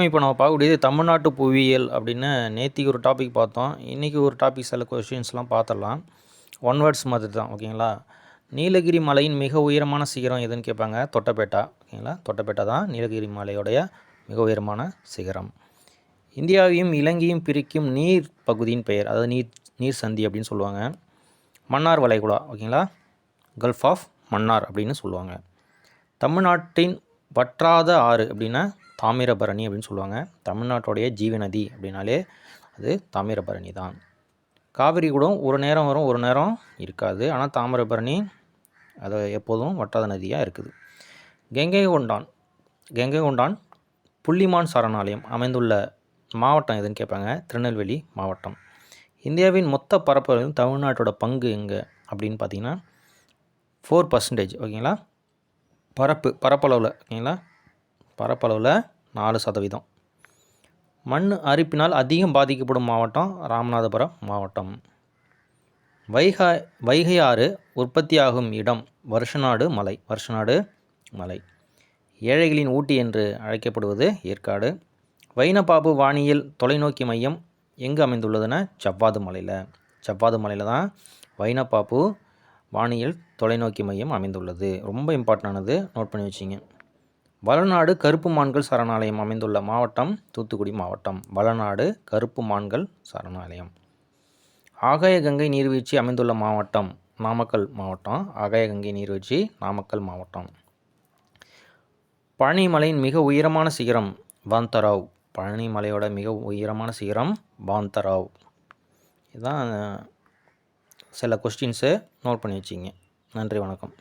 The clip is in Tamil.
இப்போ நம்ம பார்க்கக்கூடியது தமிழ்நாட்டு புவியியல் அப்படின்னு நேற்றுக்கு ஒரு டாபிக் பார்த்தோம். இன்றைக்கி ஒரு டாபிக் சில கொஷின்ஸ்லாம் பார்த்துடலாம். ஒன் வேர்ட்ஸ் மாதிரி தான் ஓகேங்களா நீலகிரி மலையின் மிக உயரமான சிகரம் எதுன்னு கேட்பாங்க? தொட்டபேட்டா ஓகேங்களா தொட்டப்பேட்டா தான் நீலகிரி மலையுடைய மிக உயரமான சிகரம். இந்தியாவையும் இலங்கையும் பிரிக்கும் நீர் பகுதியின் பெயர் அதாவது நீர் நீர் சந்தி அப்படின்னு சொல்லுவாங்க. மன்னார் வளைகுடா ஓகேங்களா கல்ஃப் ஆஃப் மன்னார் அப்படின்னு சொல்லுவாங்க. தமிழ்நாட்டின் வற்றாத ஆறு அப்படின்னா தாமிரபரணி அப்படின்னு சொல்லுவாங்க. தமிழ்நாட்டுடைய ஜீவநதி அப்படின்னாலே அது தாமிரபரணி தான். காவிரி கூட ஒரு நேரம் வரும் ஒரு நேரம் இருக்காது. ஆனால் தாமிரபரணி அது எப்போதும் வட்டாத நதியாக இருக்குது. கங்கை கொண்டான் கங்கை கொண்டான் புள்ளிமான் சரணாலயம் அமைந்துள்ள மாவட்டம் எதுன்னு கேட்பாங்க? திருநெல்வேலி மாவட்டம். இந்தியாவின் மொத்த பரப்பளவில் தமிழ்நாட்டோட பங்கு எங்கே அப்படின்னு பார்த்தீங்கன்னா ஃபோர் பர்சன்டேஜ் ஓகேங்களா பரப்பு பரப்பளவில் ஓகேங்களா பரப்பளவில் நாலு சதவீதம். மண் அரிப்பினால் அதிகம் பாதிக்கப்படும் மாவட்டம் ராமநாதபுரம் மாவட்டம். வைகா வைகை ஆறு உற்பத்தியாகும் இடம் வருஷநாடு மலை வருஷநாடு மலை. ஏழைகளின் ஊட்டி என்று அழைக்கப்படுவது ஏற்காடு. வைனபாபு வானியல் தொலைநோக்கி மையம் எங்கே அமைந்துள்ளதுன்னா செவ்வாது மலையில். செவ்வாது மலையில் தான் வைனபாபு வானியல் தொலைநோக்கி மையம் அமைந்துள்ளது. ரொம்ப இம்பார்ட்டண்டானது நோட் பண்ணி வச்சிங்க. வளநாடு கருப்பு மான்கள் சரணாலயம் அமைந்துள்ள மாவட்டம் தூத்துக்குடி மாவட்டம். வளநாடு கருப்பு மான்கள் சரணாலயம். ஆகாயகங்கை நீர்வீழ்ச்சி அமைந்துள்ள மாவட்டம் நாமக்கல் மாவட்டம். ஆகாயகங்கை நீர்வீழ்ச்சி நாமக்கல் மாவட்டம். பழனிமலையின் மிக உயரமான சிகரம் வாந்தராவ் பழனிமலையோட மிக உயரமான சிகரம் வாந்தராவ் இதுதான் சில கொஸ்டின்ஸு நோட் பண்ணி வச்சிங்க. நன்றி வணக்கம்.